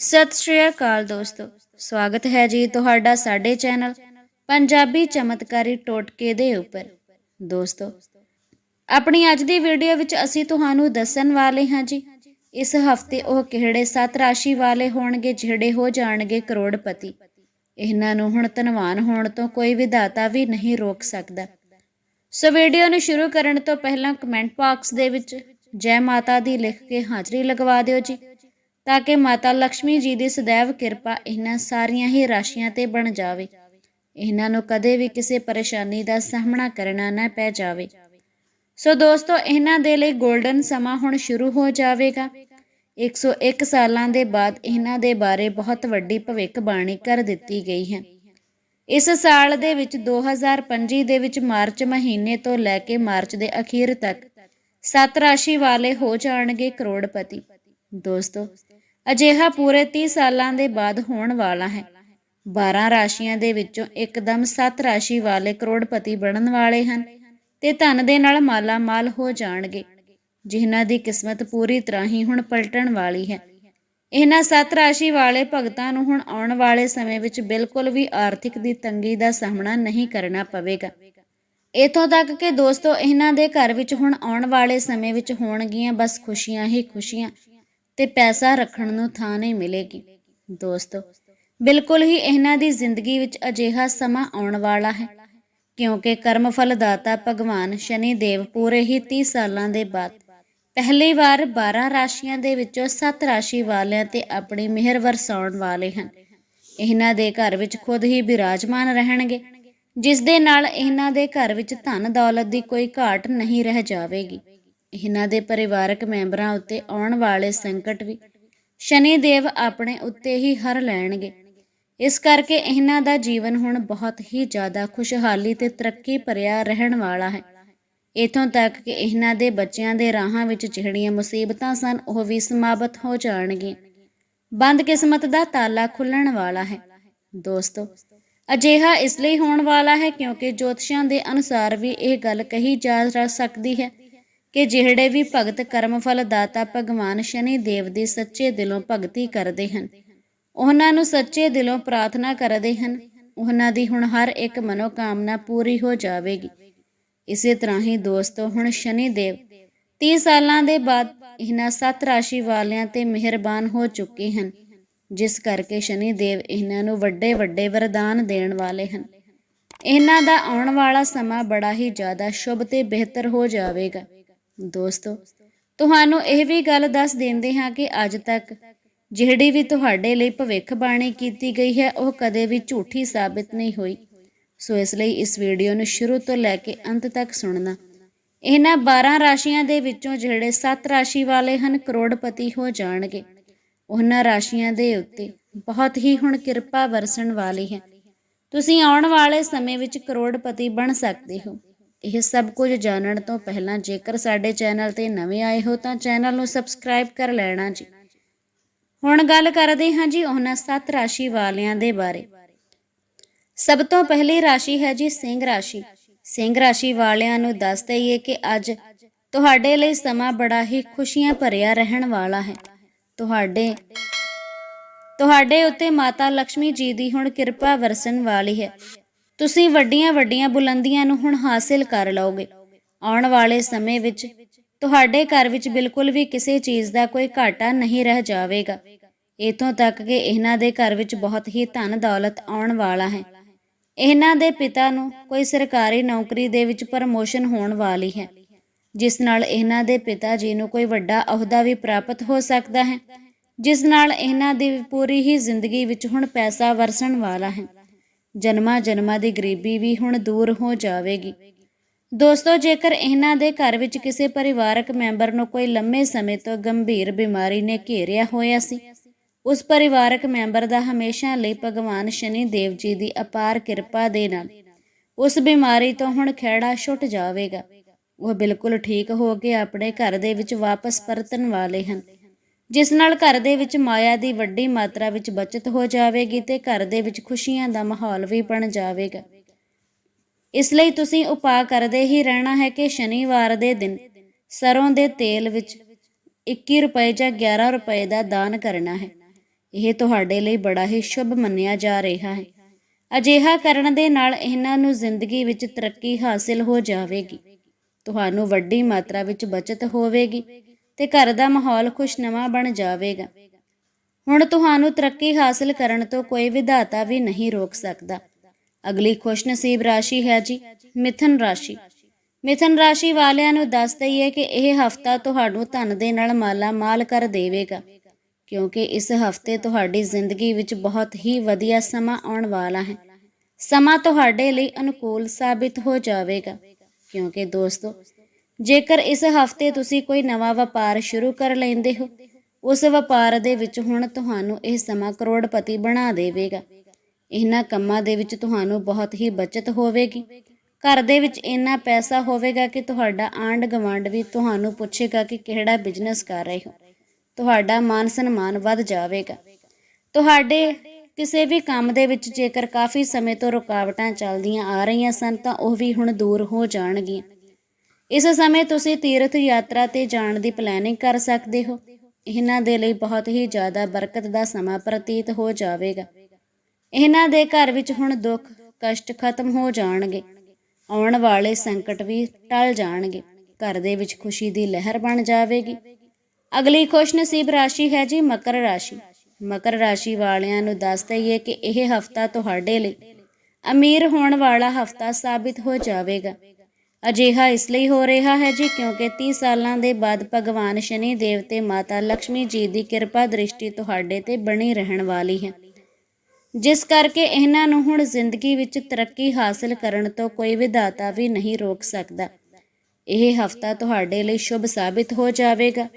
ਸਤਿ ਸ਼੍ਰੀ ਅਕਾਲ ਦੋਸਤੋ। ਸਵਾਗਤ ਹੈ ਜੀ ਤੁਹਾਡਾ ਸਾਡੇ ਚੈਨਲ ਪੰਜਾਬੀ ਚਮਤਕਾਰੀ ਟੋਟਕੇ ਦੇ ਉੱਪਰ। ਦੋਸਤੋ, ਆਪਣੀ ਅੱਜ ਦੀ ਵੀਡੀਓ ਵਿੱਚ ਅਸੀਂ ਤੁਹਾਨੂੰ ਦੱਸਣ ਵਾਲੇ ਹਾਂ ਜੀ, ਇਸ ਹਫ਼ਤੇ ਉਹ ਕਿਹੜੇ ਸੱਤ ਰਾਸ਼ੀ ਵਾਲੇ ਹੋਣਗੇ, ਜਿਹੜੇ ਹੋ ਜਾਣਗੇ ਕਰੋੜਪਤੀ। ਇਹਨਾਂ ਨੂੰ ਹੁਣ ਧਨਵਾਨ ਹੋਣ ਤੋਂ ਕੋਈ ਵਿਧਾਤਾ ਵੀ ਨਹੀਂ ਰੋਕ ਸਕਦਾ। ਸੋ ਵੀਡੀਓ ਨੂੰ ਸ਼ੁਰੂ ਕਰਨ ਤੋਂ ਪਹਿਲਾਂ ਕਮੈਂਟ ਬਾਕਸ ਦੇ ਵਿੱਚ ਜੈ ਮਾਤਾ ਦੀ ਲਿਖ ਕੇ ਹਾਜ਼ਰੀ ਲਗਵਾ ਦਿਓ ਜੀ। ਤਾਂ ਕਿ ਮਾਤਾ ਲక్ష్ਮੀ ਜੀ ਦੀ ਸਦੈਵ ਕਿਰਪਾ ਇਹਨਾਂ ਸਾਰੀਆਂ ਹੀ ਰਾਸ਼ੀਆਂ ਤੇ ਬਣ ਜਾਵੇ। ਇਹਨਾਂ ਨੂੰ ਕਦੇ ਵੀ ਕਿਸੇ ਪਰੇਸ਼ਾਨੀ ਦਾ ਸਾਹਮਣਾ ਕਰਨਾ ਨਾ ਪੈ ਜਾਵੇ। ਸੋ ਦੋਸਤੋ, ਇਹਨਾਂ ਦੇ ਲਈ 골ਡਨ ਸਮਾਂ ਹੁਣ ਸ਼ੁਰੂ ਹੋ ਜਾਵੇਗਾ। 101 ਸਾਲਾਂ ਦੇ ਬਾਅਦ ਇਹਨਾਂ ਦੇ ਬਾਰੇ ਬਹੁਤ ਵੱਡੀ ਭਵਿੱਖ ਬਾਣੀ ਕਰ ਦਿੱਤੀ ਗਈ ਹੈ। ਇਸ ਸਾਲ ਦੇ ਵਿੱਚ 2025 ਦੇ ਵਿੱਚ ਮਾਰਚ ਮਹੀਨੇ ਤੋਂ ਲੈ ਕੇ ਮਾਰਚ ਦੇ ਅਖੀਰ ਤੱਕ ਸੱਤ ਰਾਸ਼ੀ ਵਾਲੇ ਹੋ ਜਾਣਗੇ ਕਰੋੜਪਤੀ। ਦੋਸਤੋ ਅਜਿਹਾ ਪੂਰੇ 30 ਸਾਲਾਂ ਦੇ ਬਾਅਦ ਹੋਣ ਵਾਲਾ ਹੈ। 12 ਰਾਸ਼ੀਆਂ ਦੇ ਵਿੱਚੋਂ ਇੱਕਦਮ 7 ਰਾਸ਼ੀ ਵਾਲੇ ਕਰੋੜਪਤੀ ਬਣਨ ਵਾਲੇ ਹਨ ਤੇ ਧਨ ਦੇ ਨਾਲ ਮਾਲਾ ਮਾਲ ਹੋ ਜਾਣਗੇ, ਜਿਨ੍ਹਾਂ ਦੀ ਕਿਸਮਤ ਪੂਰੀ ਤਰ੍ਹਾਂ ਹੀ ਹੁਣ ਪਲਟਣ ਵਾਲੀ ਹੈ। ਇਹਨਾਂ ਸੱਤ ਰਾਸ਼ੀ ਵਾਲੇ ਭਗਤਾਂ ਨੂੰ ਹੁਣ ਆਉਣ ਵਾਲੇ ਸਮੇਂ ਵਿੱਚ ਬਿਲਕੁਲ ਵੀ ਆਰਥਿਕ ਦੀ ਤੰਗੀ ਦਾ ਸਾਹਮਣਾ ਨਹੀਂ ਕਰਨਾ ਪਵੇਗਾ। ਇਥੋਂ ਤੱਕ ਕਿ ਦੋਸਤੋ, ਇਹਨਾਂ ਦੇ ਘਰ ਵਿੱਚ ਹੁਣ ਆਉਣ ਵਾਲੇ ਸਮੇਂ ਵਿੱਚ ਹੋਣਗੀਆਂ ਬਸ ਖੁਸ਼ੀਆਂ ਹੀ ਖੁਸ਼ੀਆਂ। ਤੇ ਪੈਸਾ ਰੱਖਣ ਨੂੰ ਥਾਂ ਨਹੀਂ ਮਿਲੇਗੀ। ਦੋਸਤੋ, ਬਿਲਕੁਲ ਹੀ ਇਹਨਾਂ ਦੀ ਜ਼ਿੰਦਗੀ ਵਿੱਚ ਅਜਿਹਾ ਸਮਾਂ ਆਉਣ ਵਾਲਾ ਹੈ, ਕਿਉਂਕਿ ਕਰਮ ਫਲ ਦਾਤਾ ਭਗਵਾਨ ਸ਼ਨੀ ਦੇਵ ਪੂਰੇ ਹੀ 30 ਸਾਲਾਂ ਦੇ ਬਾਅਦ ਪਹਿਲੀ ਵਾਰ 12 ਰਾਸ਼ੀਆਂ ਦੇ ਵਿੱਚੋਂ 7 ਰਾਸ਼ੀ ਵਾਲਿਆਂ ਤੇ ਆਪਣੀ ਮਿਹਰ ਵਰਸਾਉਣ ਵਾਲੇ ਹਨ। ਇਹਨਾਂ ਦੇ ਘਰ ਵਿੱਚ ਖੁਦ ਹੀ ਬਿਰਾਜਮਾਨ ਰਹਿਣਗੇ, ਜਿਸ ਦੇ ਨਾਲ ਇਹਨਾਂ ਦੇ ਘਰ ਵਿੱਚ ਧਨ ਦੌਲਤ ਦੀ ਕੋਈ ਘਾਟ ਨਹੀਂ ਰਹਿ ਜਾਵੇਗੀ। ਇਹਨਾਂ ਦੇ ਪਰਿਵਾਰਕ ਮੈਂਬਰਾਂ ਉੱਤੇ ਆਉਣ ਵਾਲੇ ਸੰਕਟ ਵੀ ਸ਼ਨੀ ਦੇਵ ਆਪਣੇ ਉੱਤੇ ਹੀ ਹਰ ਲੈਣਗੇ। ਇਸ ਕਰਕੇ ਇਹਨਾਂ ਦਾ ਜੀਵਨ ਹੁਣ ਬਹੁਤ ਹੀ ਜ਼ਿਆਦਾ ਖੁਸ਼ਹਾਲੀ ਤੇ ਤਰੱਕੀ ਭਰਿਆ ਰਹਿਣ ਵਾਲਾ ਹੈ। ਇਥੋਂ ਤੱਕ ਕਿ ਇਹਨਾਂ ਦੇ ਬੱਚਿਆਂ ਦੇ ਰਾਹਾਂ ਵਿੱਚ ਜਿਹੜੀਆਂ ਮੁਸੀਬਤਾਂ ਸਨ, ਉਹ ਵੀ ਸਮਾਪਤ ਹੋ ਜਾਣਗੀਆਂ। ਬੰਦ ਕਿਸਮਤ ਦਾ ਤਾਲਾ ਖੁੱਲਣ ਵਾਲਾ ਹੈ। ਦੋਸਤੋ, ਅਜਿਹਾ ਇਸ ਲਈ ਹੋਣ ਵਾਲਾ ਹੈ ਕਿਉਂਕਿ ਜੋਤਸ਼ੀਆਂ ਦੇ ਅਨੁਸਾਰ ਵੀ ਇਹ ਗੱਲ ਕਹੀ ਜਾ ਸਕਦੀ ਹੈ ਕਿ ਜਿਹੜੇ ਵੀ ਭਗਤ ਕਰਮਫਲ ਦਾਤਾ ਭਗਵਾਨ ਸ਼ਨੀ ਦੇਵ ਦੀ ਸੱਚੇ ਦਿਲੋਂ ਭਗਤੀ ਕਰਦੇ ਹਨ, ਉਹਨਾਂ ਨੂੰ ਸੱਚੇ ਦਿਲੋਂ ਪ੍ਰਾਰਥਨਾ ਕਰਦੇ ਹਨ, ਉਹਨਾਂ ਦੀ ਹੁਣ ਹਰ ਇੱਕ ਮਨੋਕਾਮਨਾ ਪੂਰੀ ਹੋ ਜਾਵੇਗੀ। ਇਸੇ ਤਰ੍ਹਾਂ ਹੀ ਦੋਸਤੋ, ਹੁਣ ਸ਼ਨੀ ਦੇਵ 30 ਸਾਲਾਂ ਦੇ ਬਾਅਦ ਇਹਨਾਂ ਸੱਤ ਰਾਸ਼ੀ ਵਾਲਿਆਂ ਤੇ ਮਿਹਰਬਾਨ ਹੋ ਚੁੱਕੇ ਹਨ, ਜਿਸ ਕਰਕੇ ਸ਼ਨੀ ਦੇਵ ਇਹਨਾਂ ਨੂੰ ਵੱਡੇ ਵੱਡੇ ਵਰਦਾਨ ਦੇਣ ਵਾਲੇ ਹਨ। ਇਹਨਾਂ ਦਾ ਆਉਣ ਵਾਲਾ ਸਮਾਂ ਬੜਾ ਹੀ ਜ਼ਿਆਦਾ ਸ਼ੁਭ ਤੇ ਬਿਹਤਰ ਹੋ ਜਾਵੇਗਾ। ਦੋਸਤੋ, ਤੁਹਾਨੂੰ ਇਹ ਵੀ ਗੱਲ ਦੱਸ ਦਿੰਦੇ ਹਾਂ ਕਿ ਅੱਜ ਤੱਕ ਜਿਹੜੀ ਵੀ ਤੁਹਾਡੇ ਲਈ ਭਵਿੱਖਬਾਣੀ ਕੀਤੀ ਗਈ ਹੈ, ਉਹ ਕਦੇ ਵੀ ਝੂਠੀ ਸਾਬਿਤ ਨਹੀਂ ਹੋਈ। ਸੋ ਇਸ ਲਈ ਇਸ ਵੀਡੀਓ ਨੂੰ ਸ਼ੁਰੂ ਤੋਂ ਲੈ ਕੇ ਅੰਤ ਤੱਕ ਸੁਣਨਾ। ਇਹਨਾਂ 12 ਰਾਸ਼ੀਆਂ ਦੇ ਵਿੱਚੋਂ ਜਿਹੜੇ 7 ਰਾਸ਼ੀ ਵਾਲੇ ਹਨ, ਕਰੋੜਪਤੀ ਹੋ ਜਾਣਗੇ। ਉਹਨਾਂ ਰਾਸ਼ੀਆਂ ਦੇ ਉੱਤੇ ਬਹੁਤ ਹੀ ਹੁਣ ਕਿਰਪਾ ਵਰਸਣ ਵਾਲੀ ਹੈ। ਤੁਸੀਂ ਆਉਣ ਵਾਲੇ ਸਮੇਂ ਵਿੱਚ ਕਰੋੜਪਤੀ ਬਣ ਸਕਦੇ ਹੋ। ਇਹ ਸਭ ਕੁਝ ਜਾਣਨ ਤੋਂ ਪਹਿਲਾਂ ਜੇਕਰ ਸਾਡੇ ਚੈਨਲ ਤੇ ਨਵੇਂ ਆਏ ਹੋ ਤਾਂ ਚੈਨਲ ਨੂੰ ਸਬਸਕ੍ਰਾਈਬ ਕਰ ਲੈਣਾ ਜੀ। ਹੁਣ ਗੱਲ ਕਰਦੇ ਹਾਂ ਜੀ ਉਹਨਾਂ ਸੱਤ ਰਾਸ਼ੀ ਵਾਲਿਆਂ ਦੇ ਬਾਰੇ। ਸਭ ਤੋਂ ਪਹਿਲੀ ਰਾਸ਼ੀ ਹੈ ਜੀ ਸਿੰਘ ਰਾਸ਼ੀ। ਸਿੰਘ ਰਾਸ਼ੀ ਵਾਲਿਆਂ ਨੂੰ ਦੱਸ ਦਈਏ ਕਿ ਅੱਜ ਤੁਹਾਡੇ ਲਈ ਸਮਾਂ ਬੜਾ ਹੀ ਖੁਸ਼ੀਆਂ ਭਰਿਆ ਰਹਿਣ ਵਾਲਾ ਹੈ। ਤੁਹਾਡੇ ਤੁਹਾਡੇ ਉੱਤੇ ਮਾਤਾ ਲక్ష్ਮੀ ਜੀ ਦੀ ਹੁਣ ਕਿਰਪਾ ਵਰਸਣ ਵਾਲੀ ਹੈ। ਤੁਸੀਂ ਵੱਡੀਆਂ ਵੱਡੀਆਂ ਬੁਲੰਦੀਆਂ ਨੂੰ ਹੁਣ ਹਾਸਿਲ ਕਰ ਲਓਗੇ। ਆਉਣ ਵਾਲੇ ਸਮੇਂ ਵਿੱਚ ਤੁਹਾਡੇ ਘਰ ਵਿੱਚ ਬਿਲਕੁਲ ਵੀ ਕਿਸੇ ਚੀਜ਼ ਦਾ ਕੋਈ ਘਾਟਾ ਨਹੀਂ ਰਹਿ ਜਾਵੇਗਾ। ਇਥੋਂ ਤੱਕ ਕਿ ਇਹਨਾਂ ਦੇ ਘਰ ਵਿੱਚ ਬਹੁਤ ਹੀ ਧਨ ਦੌਲਤ ਆਉਣ ਵਾਲਾ ਹੈ। ਇਹਨਾਂ ਦੇ ਪਿਤਾ ਨੂੰ ਕੋਈ ਸਰਕਾਰੀ ਨੌਕਰੀ ਦੇ ਵਿੱਚ ਪ੍ਰਮੋਸ਼ਨ ਹੋਣ ਵਾਲੀ ਹੈ, ਜਿਸ ਨਾਲ ਇਹਨਾਂ ਦੇ ਪਿਤਾ ਜੀ ਨੂੰ ਕੋਈ ਵੱਡਾ ਅਹੁਦਾ ਵੀ ਪ੍ਰਾਪਤ ਹੋ ਸਕਦਾ ਹੈ, ਜਿਸ ਨਾਲ ਇਹਨਾਂ ਦੀ ਪੂਰੀ ਹੀ ਜ਼ਿੰਦਗੀ ਵਿੱਚ ਹੁਣ ਪੈਸਾ ਵਰਸਣ ਵਾਲਾ ਹੈ। ਜਨਮਾ ਜਨਮਾ ਦੀ ਗਰੀਬੀ ਵੀ ਹੁਣ ਦੂਰ ਹੋ ਜਾਵੇਗੀ। ਦੋਸਤੋ, ਜੇਕਰ ਇਹਨਾਂ ਦੇ ਘਰ ਵਿੱਚ ਕਿਸੇ ਪਰਿਵਾਰਕ ਮੈਂਬਰ ਨੂੰ ਕੋਈ ਲੰਮੇ ਸਮੇਂ ਤੋਂ ਗੰਭੀਰ ਬਿਮਾਰੀ ਨੇ ਘੇਰਿਆ ਹੋਇਆ ਸੀ, ਉਸ ਪਰਿਵਾਰਕ ਮੈਂਬਰ ਦਾ ਹਮੇਸ਼ਾ ਲਈ ਭਗਵਾਨ ਸ਼ਨੀ ਦੇਵ ਜੀ ਦੀ ਅਪਾਰ ਕਿਰਪਾ ਦੇ ਨਾਲ ਉਸ ਬਿਮਾਰੀ ਤੋਂ ਹੁਣ ਖਿਹੜਾ ਛੁੱਟ ਜਾਵੇਗਾ। ਉਹ ਬਿਲਕੁਲ ਠੀਕ ਹੋ ਕੇ ਆਪਣੇ ਘਰ ਦੇ ਵਿੱਚ ਵਾਪਸ ਪਰਤਣ ਵਾਲੇ ਹਨ। ਜਿਸ ਨਾਲ ਘਰ ਦੇ ਵਿੱਚ ਮਾਇਆ ਦੀ ਵੱਡੀ ਮਾਤਰਾ ਵਿੱਚ ਬਚਤ ਹੋ ਜਾਵੇਗੀ ਤੇ ਘਰ ਦੇ ਵਿੱਚ ਖੁਸ਼ੀਆਂ ਦਾ ਮਾਹੌਲ ਵੀ ਬਣ ਜਾਵੇਗਾ। ਇਸ ਲਈ ਤੁਸੀਂ ਉਪਾਅ ਕਰਦੇ ਹੀ ਰਹਿਣਾ ਹੈ ਕਿ ਸ਼ਨੀਵਾਰ ਦੇ ਦਿਨ ਸਰੋਂ ਦੇ ਤੇਲ ਵਿੱਚ 21 ਰੁਪਏ ਜਾਂ 11 ਰੁਪਏ ਦਾ ਦਾਨ ਕਰਨਾ ਹੈ। ਇਹ ਤੁਹਾਡੇ ਲਈ ਬੜਾ ਹੀ ਸ਼ੁਭ ਮੰਨਿਆ ਜਾ ਰਿਹਾ ਹੈ। ਅਜਿਹਾ ਕਰਨ ਦੇ ਨਾਲ ਇਹਨਾਂ ਨੂੰ ਜ਼ਿੰਦਗੀ ਵਿੱਚ ਤਰੱਕੀ ਹਾਸਿਲ ਹੋ ਜਾਵੇਗੀ। ਤੁਹਾਨੂੰ ਵੱਡੀ ਮਾਤਰਾ ਵਿੱਚ ਬਚਤ ਹੋਵੇਗੀ। ਤੇ ਘਰ ਦਾ ਮਾਹੌਲ ਖੁਸ਼ਨਵਾ ਬਣ ਜਾਵੇਗਾ। ਹੁਣ ਤੁਹਾਨੂੰ ਤਰੱਕੀ ਹਾਸਲ ਕਰਨ ਤੋਂ ਕੋਈ ਵਿਧਾਤਾ ਵੀ ਨਹੀਂ ਰੋਕ ਸਕਦਾ। ਅਗਲੀ ਖੁਸ਼ਨਸੀਬ ਰਾਸ਼ੀ ਹੈ ਜੀ, ਮਿਥਨ ਰਾਸ਼ੀ। ਮਿਥਨ ਰਾਸ਼ੀ ਵਾਲਿਆਂ ਨੂੰ ਦੱਸ ਦਈਏ ਕਿ ਇਹ ਹਫਤਾ ਤੁਹਾਨੂੰ ਧਨ ਦੇ ਨਾਲ ਮਾਲਾ ਮਾਲ ਕਰ ਦੇਵੇਗਾ, ਕਿਉਂਕਿ ਇਸ ਹਫ਼ਤੇ ਤੁਹਾਡੀ ਜ਼ਿੰਦਗੀ ਵਿੱਚ ਬਹੁਤ ਹੀ ਵਧੀਆ ਸਮਾਂ ਆਉਣ ਵਾਲਾ ਹੈ। ਸਮਾਂ ਤੁਹਾਡੇ ਲਈ ਅਨੁਕੂਲ ਸਾਬਿਤ ਹੋ ਜਾਵੇਗਾ, ਕਿਉਂਕਿ ਦੋਸਤੋ ਜੇਕਰ ਇਸ ਹਫ਼ਤੇ ਤੁਸੀਂ ਕੋਈ ਨਵਾਂ ਵਪਾਰ ਸ਼ੁਰੂ ਕਰ ਲੈਂਦੇ ਹੋ, ਉਸ ਵਪਾਰ ਦੇ ਵਿੱਚ ਹੁਣ ਤੁਹਾਨੂੰ ਇਹ ਸਮਾਂ ਕਰੋੜਪਤੀ ਬਣਾ ਦੇਵੇਗਾ। ਇਹਨਾਂ ਕੰਮਾਂ ਦੇ ਵਿੱਚ ਤੁਹਾਨੂੰ ਬਹੁਤ ਹੀ ਬਚਤ ਹੋਵੇਗੀ। ਘਰ ਦੇ ਵਿੱਚ ਇੰਨਾ ਪੈਸਾ ਹੋਵੇਗਾ ਕਿ ਤੁਹਾਡਾ ਆਂਡ ਗਵਾਂਡ ਵੀ ਤੁਹਾਨੂੰ ਪੁੱਛੇਗਾ ਕਿ ਕਿਹੜਾ ਬਿਜ਼ਨਸ ਕਰ ਰਹੇ ਹੋ। ਤੁਹਾਡਾ ਮਾਨ ਸਨਮਾਨ ਵੱਧ ਜਾਵੇਗਾ। ਤੁਹਾਡੇ ਕਿਸੇ ਵੀ ਕੰਮ ਦੇ ਵਿੱਚ ਜੇਕਰ ਕਾਫੀ ਸਮੇਂ ਤੋਂ ਰੁਕਾਵਟਾਂ ਚੱਲਦੀਆਂ ਆ ਰਹੀਆਂ ਸਨ, ਤਾਂ ਉਹ ਵੀ ਹੁਣ ਦੂਰ ਹੋ ਜਾਣਗੀਆਂ। ਇਸ ਸਮੇਂ ਤੁਸੀਂ ਤੀਰਥ ਯਾਤਰਾ ਤੇ ਜਾਣ ਦੀ ਪਲੈਨਿੰਗ ਕਰ ਸਕਦੇ ਹੋ। ਇਹਨਾਂ ਦੇ ਲਈ ਬਹੁਤ ਹੀ ਜ਼ਿਆਦਾ ਬਰਕਤ ਦਾ ਸਮਾਂ ਪ੍ਰਤੀਤ ਹੋ ਜਾਵੇਗਾ। ਇਹਨਾਂ ਦੇ ਘਰ ਵਿੱਚ ਹੁਣ ਦੁੱਖ, ਕਸ਼ਟ ਖਤਮ ਹੋ ਜਾਣਗੇ। ਆਉਣ ਵਾਲੇ ਸੰਕਟ ਵੀ ਟਲ ਜਾਣਗੇ। ਘਰ ਦੇ ਵਿੱਚ ਖੁਸ਼ੀ ਦੀ ਲਹਿਰ ਬਣ ਜਾਵੇਗੀ। ਅਗਲੀ ਖੁਸ਼ਨਸੀਬ ਰਾਸ਼ੀ ਹੈ ਜੀ ਮਕਰ ਰਾਸ਼ੀ। ਮਕਰ ਰਾਸ਼ੀ ਵਾਲਿਆਂ ਨੂੰ ਦੱਸ ਦਈਏ ਕਿ ਇਹ ਹਫਤਾ ਤੁਹਾਡੇ ਲਈ ਅਮੀਰ ਹੋਣ ਵਾਲਾ ਹਫਤਾ ਸਾਬਿਤ ਹੋ ਜਾਵੇਗਾ। ਅਜਿਹਾ ਇਸ ਲਈ ਹੋ ਰਿਹਾ ਹੈ ਜੀ ਕਿਉਂਕਿ 30 ਸਾਲਾਂ ਦੇ ਬਾਅਦ ਭਗਵਾਨ ਸ਼ਨੀ ਦੇਵ ਤੇ ਮਾਤਾ ਲక్ష్ਮੀ ਜੀ ਦੀ ਕਿਰਪਾ ਦ੍ਰਿਸ਼ਟੀ ਤੁਹਾਡੇ ਤੇ ਬਣੀ ਰਹਿਣ ਵਾਲੀ ਹੈ। ਜਿਸ ਕਰਕੇ ਇਹਨਾਂ ਨੂੰ ਹੁਣ ਜ਼ਿੰਦਗੀ ਵਿੱਚ ਤਰੱਕੀ ਹਾਸਲ ਕਰਨ ਤੋਂ ਕੋਈ ਵਿਧਾਤਾ ਵੀ ਨਹੀਂ ਰੋਕ ਸਕਦਾ। ਇਹ ਹਫਤਾ ਤੁਹਾਡੇ ਲਈ ਸ਼ੁਭ ਸਾਬਿਤ ਹੋ ਜਾਵੇਗਾ।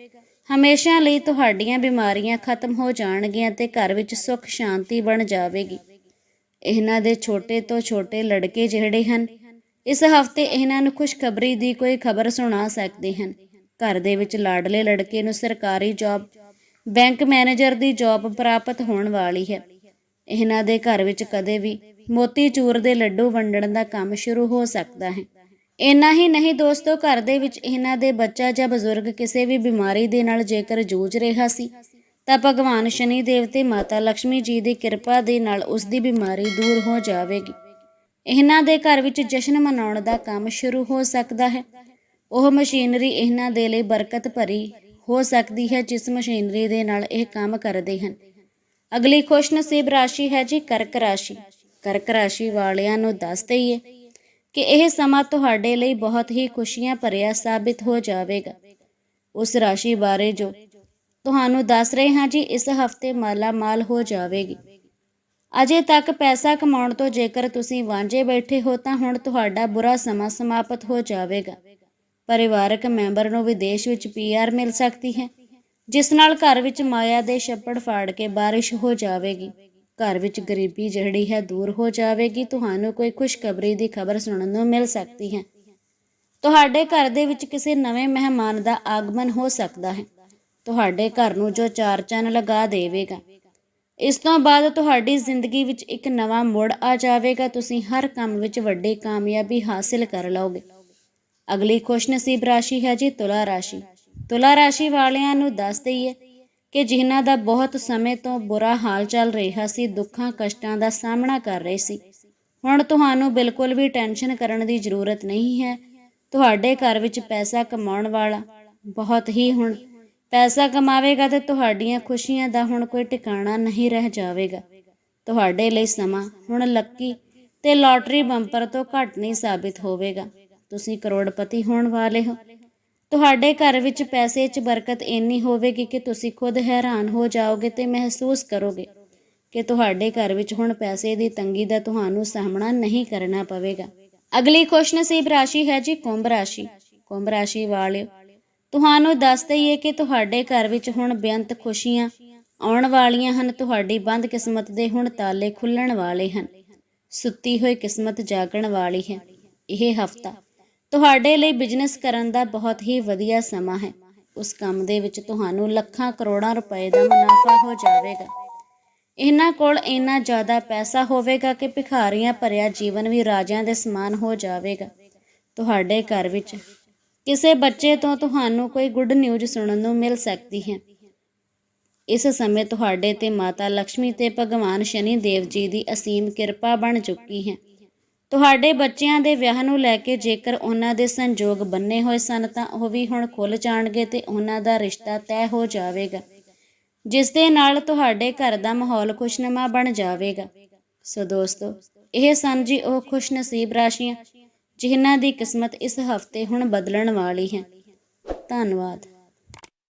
ਹਮੇਸ਼ਾ ਲਈ ਤੁਹਾਡੀਆਂ ਬਿਮਾਰੀਆਂ ਖਤਮ ਹੋ ਜਾਣਗੀਆਂ ਤੇ ਘਰ ਵਿੱਚ ਸੁੱਖ ਸ਼ਾਂਤੀ ਬਣ ਜਾਵੇਗੀ। ਇਹਨਾਂ ਦੇ ਛੋਟੇ ਤੋਂ ਛੋਟੇ ਲੜਕੇ ਜਿਹੜੇ ਹਨ ਇਸ ਹਫ਼ਤੇ ਇਹਨਾਂ ਨੂੰ ਖੁਸ਼ਖਬਰੀ ਦੀ ਕੋਈ ਖਬਰ ਸੁਣਾ ਸਕਦੇ ਹਨ। ਘਰ ਦੇ ਵਿੱਚ ਲਾਡਲੇ ਲੜਕੇ ਨੂੰ ਸਰਕਾਰੀ ਜੌਬ, ਬੈਂਕ ਮੈਨੇਜਰ ਦੀ ਜੌਬ ਪ੍ਰਾਪਤ ਹੋਣ ਵਾਲੀ ਹੈ। ਇਹਨਾਂ ਦੇ ਘਰ ਵਿੱਚ ਕਦੇ ਵੀ ਮੋਤੀ ਚੂਰ ਦੇ ਲੱਡੂ ਵੰਡਣ ਦਾ ਕੰਮ ਸ਼ੁਰੂ ਹੋ ਸਕਦਾ ਹੈ। ਇੰਨਾ ਹੀ ਨਹੀਂ ਦੋਸਤੋ, ਘਰ ਦੇ ਵਿੱਚ ਇਹਨਾਂ ਦੇ ਬੱਚਾ ਜਾਂ ਬਜ਼ੁਰਗ ਕਿਸੇ ਵੀ ਬਿਮਾਰੀ ਦੇ ਨਾਲ ਜੇਕਰ ਜੂਝ ਰਿਹਾ ਸੀ, ਤਾਂ ਭਗਵਾਨ ਸ਼ਨੀ ਦੇਵ ਤੇ ਮਾਤਾ ਲక్ష్ਮੀ ਜੀ ਦੀ ਕਿਰਪਾ ਦੇ ਨਾਲ ਉਸ ਦੀ ਬਿਮਾਰੀ ਦੂਰ ਹੋ ਜਾਵੇਗੀ। ਇਹਨਾਂ ਦੇ ਘਰ ਵਿੱਚ ਜਸ਼ਨ ਮਨਾਉਣ ਦਾ ਕੰਮ ਸ਼ੁਰੂ ਹੋ ਸਕਦਾ ਹੈ। ਉਹ ਮਸ਼ੀਨਰੀ ਇਹਨਾਂ ਦੇ ਲਈ ਬਰਕਤ ਭਰੀ ਹੋ ਸਕਦੀ ਹੈ, ਜਿਸ ਮਸ਼ੀਨਰੀ ਦੇ ਨਾਲ ਇਹ ਕੰਮ ਕਰਦੇ ਹਨ। ਅਗਲੀ ਖੁਸ਼ਨਸੀਬ ਰਾਸ਼ੀ ਹੈ ਜੀ ਕਰਕ ਰਾਸ਼ੀ। ਕਰਕ ਰਾਸ਼ੀ ਵਾਲਿਆਂ ਨੂੰ ਦੱਸ ਦਈਏ ਕਿ ਇਹ ਸਮਾਂ ਤੁਹਾਡੇ ਲਈ ਬਹੁਤ ਹੀ ਖੁਸ਼ੀਆਂ ਭਰਿਆ ਸਾਬਿਤ ਹੋ ਜਾਵੇਗਾ। ਉਸ ਰਾਸ਼ੀ ਬਾਰੇ ਜੋ ਤੁਹਾਨੂੰ ਦੱਸ ਰਹੇ ਹਾਂ ਜੀ, ਇਸ ਹਫ਼ਤੇ ਮਾਲਾ ਮਾਲ ਹੋ ਜਾਵੇਗੀ। ਅਜੇ ਤੱਕ ਪੈਸਾ ਕਮਾਉਣ ਤੋਂ ਜੇਕਰ ਤੁਸੀਂ ਵਾਂਝੇ ਬੈਠੇ ਹੋ, ਤਾਂ ਹੁਣ ਤੁਹਾਡਾ ਬੁਰਾ ਸਮਾਂ ਸਮਾਪਤ ਹੋ ਜਾਵੇਗਾ। ਪਰਿਵਾਰਕ ਮੈਂਬਰ ਨੂੰ ਵਿਦੇਸ਼ ਵਿੱਚ ਪੀਆਰ ਮਿਲ ਸਕਦੀ ਹੈ, ਜਿਸ ਨਾਲ ਘਰ ਵਿੱਚ ਮਾਇਆ ਦੇ ਛੱਪੜ ਫਾੜ ਕੇ ਬਾਰਿਸ਼ ਹੋ ਜਾਵੇਗੀ। ਘਰ ਵਿੱਚ ਗਰੀਬੀ ਜਿਹੜੀ ਹੈ, ਦੂਰ ਹੋ ਜਾਵੇਗੀ। ਤੁਹਾਨੂੰ ਕੋਈ ਖੁਸ਼ਖਬਰੀ ਦੀ ਖਬਰ ਸੁਣਨ ਨੂੰ ਮਿਲ ਸਕਦੀ ਹੈ। ਤੁਹਾਡੇ ਘਰ ਦੇ ਵਿੱਚ ਕਿਸੇ ਨਵੇਂ ਮਹਿਮਾਨ ਦਾ ਆਗਮਨ ਹੋ ਸਕਦਾ ਹੈ। ਤੁਹਾਡੇ ਘਰ ਨੂੰ ਜੋ ਚਾਰ ਚੰਨ ਲਗਾ ਦੇਵੇਗਾ। ਇਸ ਤੋਂ ਬਾਅਦ ਤੁਹਾਡੀ ਜ਼ਿੰਦਗੀ ਵਿੱਚ ਇੱਕ ਨਵਾਂ ਮੋੜ ਆ ਜਾਵੇਗਾ। ਤੁਸੀਂ ਹਰ ਕੰਮ ਵਿੱਚ ਵੱਡੀ ਕਾਮਯਾਬੀ ਹਾਸਿਲ ਕਰ ਲਓਗੇ। ਅਗਲੀ ਖੁਸ਼ਨਸੀਬ ਰਾਸ਼ੀ ਹੈ ਜੀ ਤੁਲਾ ਰਾਸ਼ੀ। ਤੁਲਾ ਰਾਸ਼ੀ ਵਾਲਿਆਂ ਨੂੰ ਦੱਸ ਦਈਏ ਕਿ ਜਿਨ੍ਹਾਂ ਦਾ ਬਹੁਤ ਸਮੇਂ ਤੋਂ ਬੁਰਾ ਹਾਲ ਚੱਲ ਰਿਹਾ ਸੀ, ਦੁੱਖਾਂ, ਕਸ਼ਟਾਂ ਦਾ ਸਾਹਮਣਾ ਕਰ ਰਹੇ ਸੀ। ਹੁਣ ਤੁਹਾਨੂੰ ਬਿਲਕੁਲ ਵੀ ਟੈਨਸ਼ਨ ਕਰਨ ਦੀ ਜ਼ਰੂਰਤ ਨਹੀਂ ਹੈ। ਤੁਹਾਡੇ ਘਰ ਵਿੱਚ ਪੈਸਾ ਕਮਾਉਣ ਵਾਲਾ ਬਹੁਤ ਹੀ ਹੁਣ ਪੈਸਾ ਕਮਾਵੇਗਾ ਤੇ ਤੁਹਾਡੀਆਂ ਖੁਸ਼ੀਆਂ ਦਾ ਹੁਣ ਕੋਈ ਟਿਕਾਣਾ ਨਹੀਂ ਰਹਿ ਜਾਵੇਗਾ। ਤੁਹਾਡੇ ਲਈ ਸਮਾਂ ਹੁਣ ਲੱਕੀ ਤੇ ਲਾਟਰੀ ਬੰਪਰ ਤੋਂ ਘੱਟ ਨਹੀਂ ਸਾਬਿਤ ਹੋਵੇਗਾ। ਤੁਸੀਂ ਕਰੋੜਪਤੀ ਹੋਣ ਵਾਲੇ ਹੋ। ਤੁਹਾਡੇ ਘਰ ਵਿੱਚ ਪੈਸੇ 'ਚ ਬਰਕਤ ਇੰਨੀ ਹੋਵੇਗੀ ਕਿ ਤੁਸੀਂ ਖੁਦ ਹੈਰਾਨ ਹੋ ਜਾਓਗੇ ਤੇ ਮਹਿਸੂਸ ਕਰੋਗੇ ਕਿ ਤੁਹਾਡੇ ਘਰ ਵਿੱਚ ਹੁਣ ਪੈਸੇ ਦੀ ਤੰਗੀ ਦਾ ਤੁਹਾਨੂੰ ਸਾਹਮਣਾ ਨਹੀਂ ਕਰਨਾ ਪਵੇਗਾ। ਅਗਲੀ ਖੁਸ਼ਨਸੀਬ ਰਾਸ਼ੀ ਹੈ ਜੀ ਕੁੰਭ ਰਾਸ਼ੀ। ਕੁੰਭ ਰਾਸ਼ੀ ਵਾਲਿਓ ਤੁਹਾਨੂੰ ਦੱਸ ਦਈਏ ਕਿ ਤੁਹਾਡੇ ਘਰ ਵਿੱਚ ਹੁਣ ਬੇਅੰਤ ਖੁਸ਼ੀਆਂ ਆਉਣ ਵਾਲੀਆਂ ਹਨ। ਤੁਹਾਡੀ ਬੰਦ ਕਿਸਮਤ ਦੇ ਹੁਣ ਤਾਲੇ ਖੁੱਲਣ ਵਾਲੇ ਹਨ। ਸੁੱਤੀ ਹੋਈ ਕਿਸਮਤ ਜਾਗਣ ਵਾਲੀ ਹੈ। ਇਹ ਹਫਤਾ ਤੁਹਾਡੇ ਲਈ ਬਿਜ਼ਨਸ ਕਰਨ ਦਾ ਬਹੁਤ ਹੀ ਵਧੀਆ ਸਮਾਂ ਹੈ। ਉਸ ਕੰਮ ਦੇ ਵਿੱਚ ਤੁਹਾਨੂੰ ਲੱਖਾਂ ਕਰੋੜਾਂ ਰੁਪਏ ਦਾ ਮੁਨਾਫਾ ਹੋ ਜਾਵੇਗਾ। ਇਹਨਾਂ ਕੋਲ ਇੰਨਾ ਜ਼ਿਆਦਾ ਪੈਸਾ ਹੋਵੇਗਾ ਕਿ ਭਿਖਾਰੀਆਂ ਭਰਿਆ ਜੀਵਨ ਵੀ ਰਾਜਿਆਂ ਦੇ ਸਮਾਨ ਹੋ ਜਾਵੇਗਾ। ਤੁਹਾਡੇ ਘਰ ਵਿੱਚ ਕਿਸੇ ਬੱਚੇ ਤੋਂ ਤੁਹਾਨੂੰ ਕੋਈ ਗੁੱਡ ਨਿਊਜ਼ ਸੁਣਨ ਨੂੰ ਮਿਲ ਸਕਦੀ ਹੈ। ਇਸ ਸਮੇਂ ਤੁਹਾਡੇ ਤੇ ਮਾਤਾ ਲక్ష్ਮੀ ਤੇ ਭਗਵਾਨ ਸ਼ਨੀ ਦੇਵ ਜੀ ਦੀ ਅਸੀਮ ਕਿਰਪਾ ਬਣ ਚੁੱਕੀ ਹੈ। ਤੁਹਾਡੇ ਬੱਚਿਆਂ ਦੇ ਵਿਆਹ ਨੂੰ ਲੈ ਕੇ ਜੇਕਰ ਉਹਨਾਂ ਦੇ ਸੰਜੋਗ ਬੰਨੇ ਹੋਏ ਸਨ ਤਾਂ ਉਹ ਵੀ ਹੁਣ ਖੁੱਲ ਜਾਣਗੇ ਤੇ ਉਹਨਾਂ ਦਾ ਰਿਸ਼ਤਾ ਤੈਅ ਹੋ ਜਾਵੇਗਾ। ਜਿਸ ਦੇ ਨਾਲ ਤੁਹਾਡੇ ਘਰ ਦਾ ਮਾਹੌਲ ਖੁਸ਼ਨਮਾ ਬਣ ਜਾਵੇਗਾ। ਸੋ ਦੋਸਤੋ, ਇਹ ਸਨ ਜੀ ਉਹ ਖੁਸ਼ਨਸੀਬ ਰਾਸ਼ੀਆਂ। ਜਿਨ੍ਹਾਂ ਦੀ ਕਿਸਮਤ ਇਸ ਹਫ਼ਤੇ ਹੁਣ ਬਦਲਣ ਵਾਲੀ ਹੈ। ਧੰਨਵਾਦ।